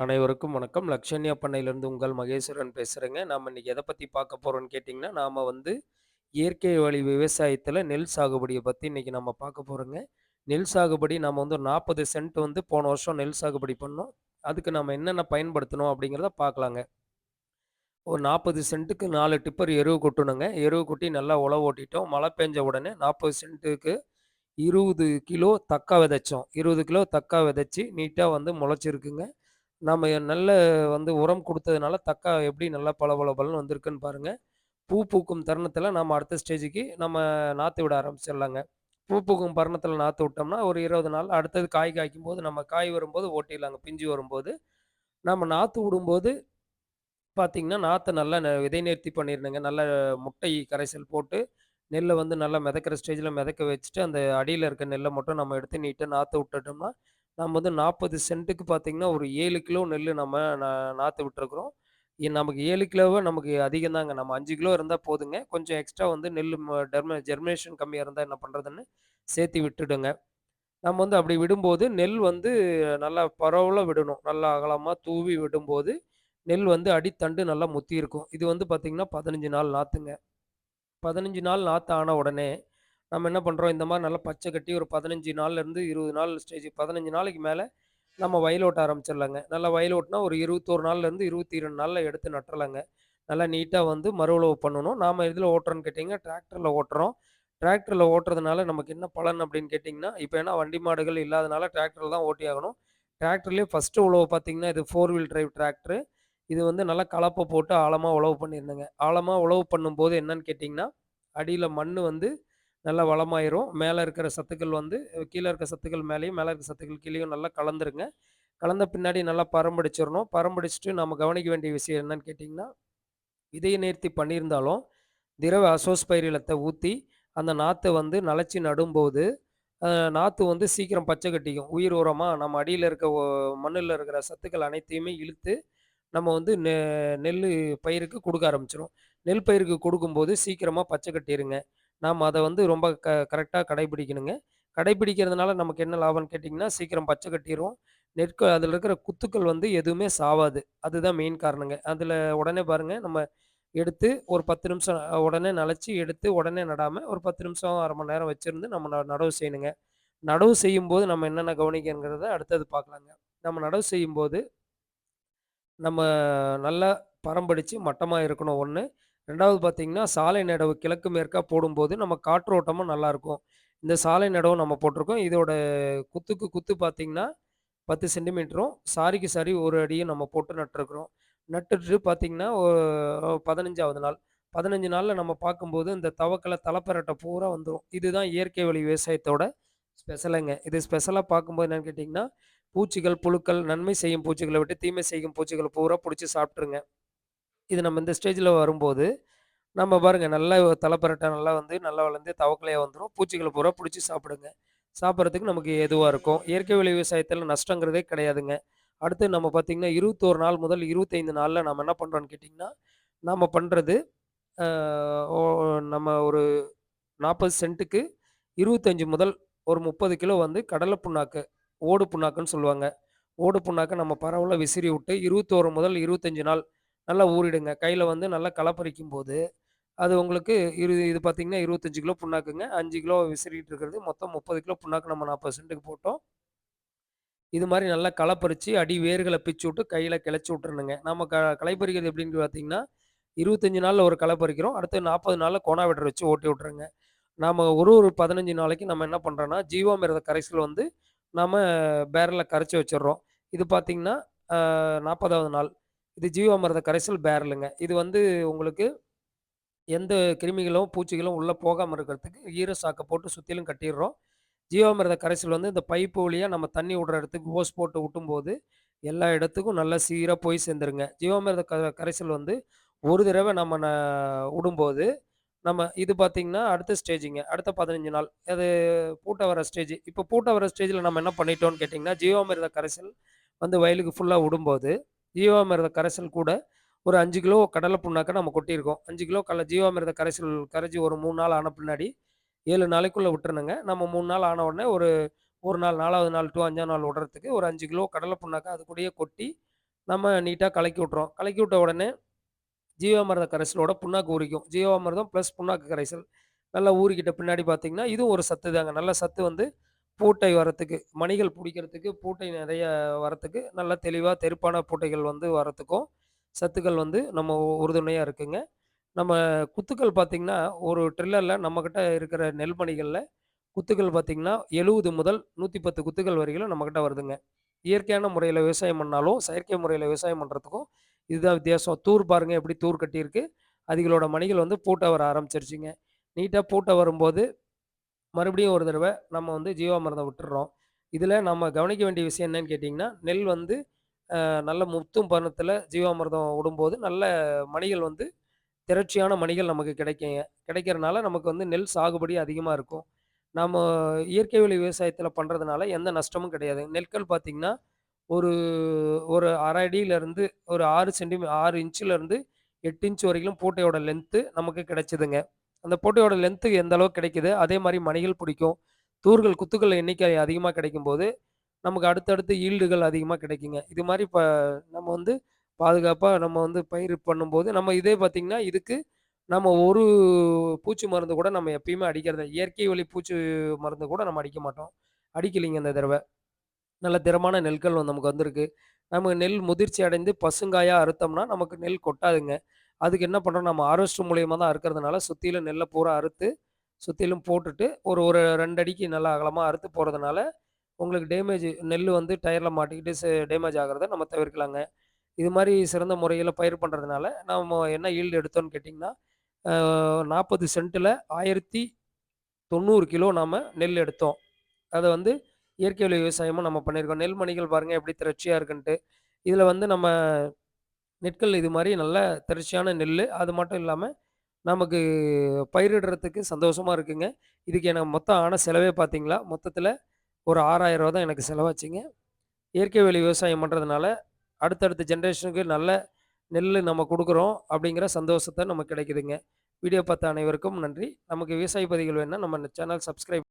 அனைவருக்கும் வணக்கம். லக்ஷன்யா பண்ணையிலேருந்து உங்கள் மகேஸ்வரன் பேசுகிறேங்க நாம் இன்னைக்கு எதை பற்றி பார்க்க போகிறோம்னு கேட்டிங்கன்னா நாம் வந்து இயற்கை வழி விவசாயத்தில் நெல் சாகுபடியை பற்றி இன்னைக்கு நம்ம பார்க்க போகிறோங்க நெல் சாகுபடி நாம் வந்து ஒரு 40 சென்ட் வந்து போன வருஷம் நெல் சாகுபடி பண்ணோம். அதுக்கு நம்ம என்னென்ன பயன்படுத்தணும் அப்படிங்கிறத பார்க்கலாங்க. ஒரு 40 சென்ட்டுக்கு நாலு டிப்பர் எருவு கொட்டணுங்க. எருவு கொட்டி நல்லா உழவு ஓட்டிட்டோம். மழை பெஞ்ச உடனே 40 சென்ட்டுக்கு 20 கிலோ தக்கா விதைச்சோம். 20 கிலோ தக்கா விதைச்சி நீட்டாக வந்து முளைச்சிருக்குங்க. நம்ம நல்ல வந்து உரம் கொடுத்ததுனால தக்கா எப்படி நல்லா பளபளபளன்னு வந்திருக்குன்னு பாருங்கள் பூ பூக்கும் தருணத்தில் நம்ம அடுத்த ஸ்டேஜுக்கு நம்ம நாற்று விட ஆரம்பிச்சிடலாங்க. பூ பூக்கும் பருணத்தில் நாற்று விட்டோம்னா, ஒரு 20 நாள் அடுத்தது காய் காய்க்கும்போது நம்ம காய் வரும்போது ஓட்டிடலாங்க. பிஞ்சு வரும்போது. நம்ம நாற்று விடும்போது பார்த்திங்கன்னா நாற்றை நல்லா விதை நேர்த்தி பண்ணிரணுங்க. நல்ல முட்டை கரைசல் போட்டு, நெல்லை வந்து நல்லா மிதக்கிற ஸ்டேஜில் மிதக்க வச்சுட்டு, அந்த அடியில் இருக்க நெல்லை மட்டும் நம்ம எடுத்து நீட்டாக நாற்று விட்டுட்டோம்னா, நம்ம வந்து 40 சென்ட்டுக்கு பார்த்தீங்கன்னா, ஒரு ஏழு கிலோ நெல் நம்ம நா நாற்று விட்டுருக்குறோம். நமக்கு ஏழு கிலோவே நமக்கு அதிகம் தாங்க. நம்ம அஞ்சு கிலோ இருந்தால் போதுங்க. கொஞ்சம் எக்ஸ்ட்ரா வந்து நெல் டெர்ம ஜெர்மினேஷன் கம்மியாக இருந்தால் என்ன பண்ணுறதுன்னு சேர்த்து விட்டுடுங்க. நம்ம வந்து அப்படி விடும்போது, நெல் வந்து நல்லா பரவலாக விடணும். நல்லா அகலமாக தூவி விடும்போது, நெல் வந்து அடித்தண்டு நல்லா முத்தி இருக்கும். இது வந்து பார்த்திங்கன்னா பதினஞ்சு நாள் நாற்றுங்க பதினஞ்சு நாள் நாற்று ஆன உடனே, நம்ம என்ன பண்ணுறோம் இந்த மாதிரி நல்லா பச்சை கட்டி ஒரு 15 நாள்லேருந்து 20 நாள் ஸ்டேஜ் 15 நாளைக்கு மேலே நம்ம வயல் ஓட்ட ஆரம்பிச்சிடலாங்க. நல்லா வயல் ஓட்டுனா ஒரு 21 நாள்லேருந்து இருபத்தி இரண்டு நாளில் எடுத்து நட்டுறலாங்க. நல்லா நீட்டாக வந்து மறு உழவு பண்ணணும். நாம் இதில் ஓட்டுறோன்னு கேட்டிங்கன்னா டிராக்டரில் ஓட்டுறோம். டிராக்டரில் ஓட்டுறதுனால நமக்கு என்ன பலன் அப்படின்னு கேட்டிங்கன்னா இப்போ ஏன்னா வண்டி மாடுகள் இல்லாதனால டிராக்டரில் தான் ஓட்டி ஆகணும். டிராக்டர்லேயே ஃபஸ்ட்டு உழவு பார்த்தீங்கன்னா, இது ஃபோர் வீல் டிரைவ் டிராக்டரு. இது வந்து நல்லா கலப்பை போட்டு ஆழமாக உழவு பண்ணியிருந்தேங்க ஆழமாக உழவு பண்ணும்போது என்னன்னு கேட்டிங்கன்னா அடியில் மண் வந்து நல்லா வளமாயிரும். மேலே இருக்கிற சத்துக்கள் வந்து கீழே இருக்க சத்துக்கள் மேலேயும் மேலே இருக்க சத்துக்கள் கீழேயும் நல்லா கலந்துருங்க. கலந்த பின்னாடி நல்லா பரம்படிச்சிரணும். பரம்படிச்சுட்டு நம்ம கவனிக்க வேண்டிய விஷயம் என்னன்னு கேட்டிங்கன்னா விதைய நேர்த்தி பண்ணியிருந்தாலும், திரவ அசோஸ்பைரிலத்தை ஊற்றி அந்த நாற்றை வந்து நலச்சி நடும்போது, நாற்று வந்து சீக்கிரம் பச்சை கட்டிக்கும். உயிர் உரமாக நம்ம அடியில் இருக்க மண்ணில் இருக்கிற சத்துக்கள் அனைத்தையுமே இழுத்து, நம்ம வந்து நெ நெல் பயிருக்கு கொடுக்க ஆரம்பிச்சிடும் நெல் பயிருக்கு கொடுக்கும்போது சீக்கிரமாக பச்சை கட்டிடுங்க நாம் அதை வந்து ரொம்ப க கரெக்டாக கடைபிடிக்கணுங்க. கடைபிடிக்கிறதுனால நமக்கு என்ன லாபம்னு கேட்டிங்கன்னா சீக்கிரம் பச்சை கட்டிரும். நெற்க அதில் இருக்கிற குத்துக்கள் வந்து எதுவுமே சாவாது. அதுதான் மெயின் காரணங்க. அதில் உடனே பாருங்க, நம்ம எடுத்து ஒரு 10 நிமிஷம் உடனே நினச்சி எடுத்து உடனே நடாமல் ஒரு 10 நிமிஷம் அரை மணி நேரம் வச்சுருந்து நம்ம நடவு செய்யணுங்க. நடவு செய்யும்போது நம்ம என்னென்ன கவனிக்கணுங்கிறத அடுத்தது பார்க்கலாங்க. நம்ம நடவு செய்யும்போது, நம்ம நல்லா பரம்படிச்சு மட்டமாக இருக்கணும் ஒன்று ரெண்டாவது பார்த்தீங்கன்னா, சாலை நடவு கிழக்கு மேற்கா போடும்போது நம்ம காற்றோட்டமும் நல்லாயிருக்கும் இந்த சாலை நடவு நம்ம போட்டிருக்கோம். இதோட குத்துக்கு குத்து பார்த்தீங்கன்னா, 10 சென்டிமீட்டரும், சாரிக்கு சாரி ஒரு அடியும் நம்ம போட்டு நட்டுருக்குறோம். நட்டுட்டு பார்த்தீங்கன்னா, ஒ 15வது நாள். பதினஞ்சு நாளில் நம்ம பார்க்கும்போது, இந்த தவக்கலை தலைப்பரட்டை பூரா வந்துடும் இதுதான் இயற்கை வழி விவசாயத்தோட ஸ்பெஷலுங்க. இது ஸ்பெஷலாக பார்க்கும்போது என்னன்னு கேட்டிங்கன்னா பூச்சிகள், புழுக்கள், நன்மை செய்யும் பூச்சிகளை விட்டு தீமை செய்யும் பூச்சிகளை பூரா பிடிச்சி சாப்பிட்ருங்க இது நம்ம இந்த ஸ்டேஜில் வரும்போது, நம்ம பாருங்க நல்லா தலைப்பரட்டை நல்லா வந்து நல்லா வளர்ந்து தவக்கலையாக வந்துடும் பூச்சிகளை பூரா பிடிச்சி சாப்பிடுங்க. சாப்பிட்றதுக்கு நமக்கு எதுவாக இருக்கும். இயற்கை வழி விவசாயத்தில் நஷ்டங்கிறதே கிடையாதுங்க. அடுத்து நம்ம பார்த்தீங்கன்னா, 21 நாள் முதல் இருபத்தைந்து நாளில் நம்ம என்ன பண்ணுறோன்னு கேட்டிங்கன்னா நம்ம பண்ணுறது நம்ம ஒரு 40 சென்ட்டுக்கு 25 முதல் ஒரு 30 கிலோ வந்து கடலை புண்ணாக்கு, ஓடு புண்ணாக்குன்னு சொல்லுவாங்க. ஓடு புண்ணாக்கை நம்ம பரவலாக விசிறி விட்டு 21 முதல் 25 நாள் நல்லா ஊறிடுங்க. கையில் வந்து நல்லா கலப்பறிக்கும் பறிக்கும்போது, அது உங்களுக்கு இரு இது பார்த்தீங்கன்னா 25 கிலோ புண்ணாக்குங்க. அஞ்சு கிலோ விசிறிட்டு இருக்கிறது. மொத்தம் 30 கிலோ புண்ணாக்கு நம்ம 40 சென்ட்டுக்கு போட்டோம். இது மாதிரி நல்லா கள அடி வேர்களை பிச்சு விட்டு கையில் கிளச்சி விட்டுருணுங்க நம்ம க களை பறிக்கிறது எப்படின்னு பார்த்தீங்கன்னா, இருபத்தஞ்சி நாளில் ஒரு களை பறிக்கிறோம். அடுத்து நாற்பது நாளில் கோணா வெட்ற வச்சு ஓட்டி விட்ருங்க நாம் ஒரு ஒரு 15 நாளைக்கு நம்ம என்ன பண்ணுறோன்னா ஜீவாமிரத கரைசல் வந்து நாம் பேரல்ல கரைச்சி வச்சிடுறோம் இது பார்த்தீங்கன்னா, நாற்பதாவது நாள். இது ஜீவாமிரத கரைசல் பேரலுங்க. இது வந்து உங்களுக்கு எந்த கிருமிகளும், பூச்சிகளும் உள்ளே போகாமல் இருக்கிறதுக்கு ஈர சாக்கை போட்டு சுத்திலும் கட்டிடுறோம் ஜீவாமிரத கரைசல் வந்து இந்த பைப்பு வழியாக நம்ம தண்ணி விடுற இடத்துக்கு ஹோஸ் போட்டு ஊட்டும்போது எல்லா இடத்துக்கும் நல்லா சீராக போய் சேர்ந்துருங்க. ஜீவாமிரத க கரைசல் வந்து ஒரு தடவை நம்ம ந விடும்போது, நம்ம இது பார்த்தீங்கன்னா, அடுத்த ஸ்டேஜிங்க அடுத்த 15 நாள். அது பூட்ட வர ஸ்டேஜ். இப்போ பூட்ட வர ஸ்டேஜில் நம்ம என்ன பண்ணிட்டோம்னு கேட்டிங்கன்னா ஜீவாமிரத கரைசல் வந்து வயலுக்கு ஃபுல்லாக விடும்போது, ஜீவாமிரத கரைசல் கூட ஒரு அஞ்சு கிலோ கடலை புண்ணாக்க நம்ம கொட்டியிருக்கோம். அஞ்சு கிலோ கல ஜீவாமிரத கரைசல் கரைச்சி ஒரு மூணு நாள் ஆன பின்னாடி, ஏழு நாளைக்குள்ளே விட்டுருணுங்க நம்ம மூணு நாள் ஆன உடனே ஒரு ஒரு நாள் நாலாவது நாள் டூ அஞ்சாம் நாள் விடுறதுக்கு ஒரு அஞ்சு கிலோ கடலை புண்ணாக்க அது கூடயே கொட்டி, நம்ம நீட்டாக கலக்கி விட்டுறோம். கலக்கி விட்ட உடனே ஜீவாமிரத கரைசலோட புண்ணாக்கு உரிக்கும் ஜீவாமிரதம் ப்ளஸ் புண்ணாக்கு கரைசல். நல்லா ஊறிக்கிட்ட பின்னாடி பார்த்தீங்கன்னா, இதுவும் ஒரு சத்து தாங்க. நல்ல சத்து வந்து பூட்டை வரத்துக்கு, மணிகள் பிடிக்கிறதுக்கு பூட்டை நிறைய வரத்துக்கு, நல்லா தெளிவாக தெருப்பான பூட்டைகள் வந்து வரத்துக்கும், சத்துக்கள் வந்து நம்ம உறுதுணையாக இருக்குங்க. நம்ம குத்துக்கள் பார்த்திங்கன்னா ஒரு ட்ரில்லரில் நம்மக்கிட்ட இருக்கிற நெல்மணிகளில் குத்துக்கள் பார்த்தீங்கன்னா, 70 முதல் 110 குத்துக்கள் வரையிலும் நம்மக்கிட்ட வருதுங்க. இயற்கையான முறையில் விவசாயம் பண்ணாலும், செயற்கை முறையில் விவசாயம் பண்ணுறதுக்கும் இதுதான் வித்தியாசம். தூர் பாருங்கள் எப்படி தூர் கட்டியிருக்கு. அதுகளோட மணிகள் வந்து பூட்டை வர ஆரம்பிச்சிருச்சுங்க நீட்டாக பூட்டை வரும்போது, மறுபடியும் ஒரு தடவை நம்ம வந்து ஜீவாமிரதம் விட்டுறோம் இதில் நம்ம கவனிக்க வேண்டிய விஷயம் என்னன்னு கேட்டிங்கன்னா நெல் வந்து நல்ல முத்தும் பருணத்தில் ஜீவாமிரதம் விடும்போது, நல்ல மணிகள் வந்து திரட்சியான மணிகள் நமக்கு கிடைக்குங்க. கிடைக்கிறனால நமக்கு வந்து நெல் சாகுபடி அதிகமாக இருக்கும். நம்ம இயற்கை வழி விவசாயத்தில் பண்ணுறதுனால எந்த நஷ்டமும் கிடையாது. நெற்கள் பார்த்திங்கன்னா ஒரு ஒரு 1/2 அடியிலருந்து ஒரு ஆறு சென்டிமீ ஆறு இன்ச்சிலேருந்து எட்டு இன்ச் வரைக்கும் பூட்டையோட லென்த்து நமக்கு கிடைச்சிதுங்க அந்த போட்டியோட லென்த்து எந்த அளவுக்கு கிடைக்குது, அதே மாதிரி மணிகள் பிடிக்கும். தூர்கள், குத்துக்கள் எண்ணிக்கை அதிகமா கிடைக்கும்போது, நமக்கு அடுத்தடுத்து ஈல்டுகள் அதிகமாக கிடைக்குங்க. இது மாதிரி இப்போ நம்ம வந்து பாதுகாப்பாக நம்ம வந்து பயிர் பண்ணும்போது, நம்ம இதே பார்த்தீங்கன்னா, இதுக்கு நம்ம ஒரு பூச்சி மருந்து கூட நம்ம எப்பயுமே அடிக்கிறது இயற்கை வழி பூச்சி மருந்து கூட நம்ம அடிக்க மாட்டோம். அடிக்கலைங்க இந்த தடவை நல்ல திறமான நெல்கள் வந்து நமக்கு வந்திருக்கு. நம்ம நெல் முதிர்ச்சி அடைந்து பசுங்காயாக அறுத்தோம்னா, நமக்கு நெல் கொட்டாதுங்க. அதுக்கு என்ன பண்ணுறோம் நம்ம ஹார்வெஸ்டர் மூலியமாக தான் அறுக்கிறதுனால, சுற்றிலும் நெல்லை பூரா அறுத்து, சுற்றிலும் போட்டுட்டு, ஒரு ஒரு ரெண்டு அடிக்கு நல்லா அகலமாக அறுத்து போகிறதுனால உங்களுக்கு டேமேஜ் நெல் வந்து டயரில் மாட்டிக்கிட்டு டேமேஜ் ஆகிறத நம்ம தவிர்க்கலாங்க. இது மாதிரி சிறந்த முறையில் பயிர் பண்ணுறதுனால நம்ம என்ன ஈல்டு எடுத்தோம்னு கேட்டீங்கன்னா, அ 40 சென்ட்ல 1090 கிலோ நாம் நெல் எடுத்தோம். அதை வந்து இயற்கை விவசாயமும் நம்ம பண்ணியிருக்கோம். நெல் மணிகள் பாருங்கள் எப்படி திரட்சியாக இருக்குன்ட்டு. இதில் வந்து நம்ம நெற்கள் இது மாதிரி நல்ல திரட்சியான நெல் அது மட்டும் இல்லாமல் நமக்கு பயிரிடுறதுக்கு சந்தோஷமாக இருக்குங்க. இதுக்கு எனக்கு மொத்தம் ஆன செலவே பார்த்தீங்களா, மொத்தத்தில் ஒரு ஆறாயிரம் ரூபா தான் எனக்கு செலவாச்சுங்க. இயற்கை வழி விவசாயம் பண்ணுறதுனால அடுத்தடுத்த ஜென்ரேஷனுக்கு நல்ல நெல் நம்ம கொடுக்குறோம் அப்படிங்கிற சந்தோஷத்தை நமக்கு கிடைக்குதுங்க. வீடியோ பார்த்த அனைவருக்கும் நன்றி. நமக்கு விவசாய பதிவுகள் வேணும்னா நம்ம சேனல் சப்ஸ்கிரைப்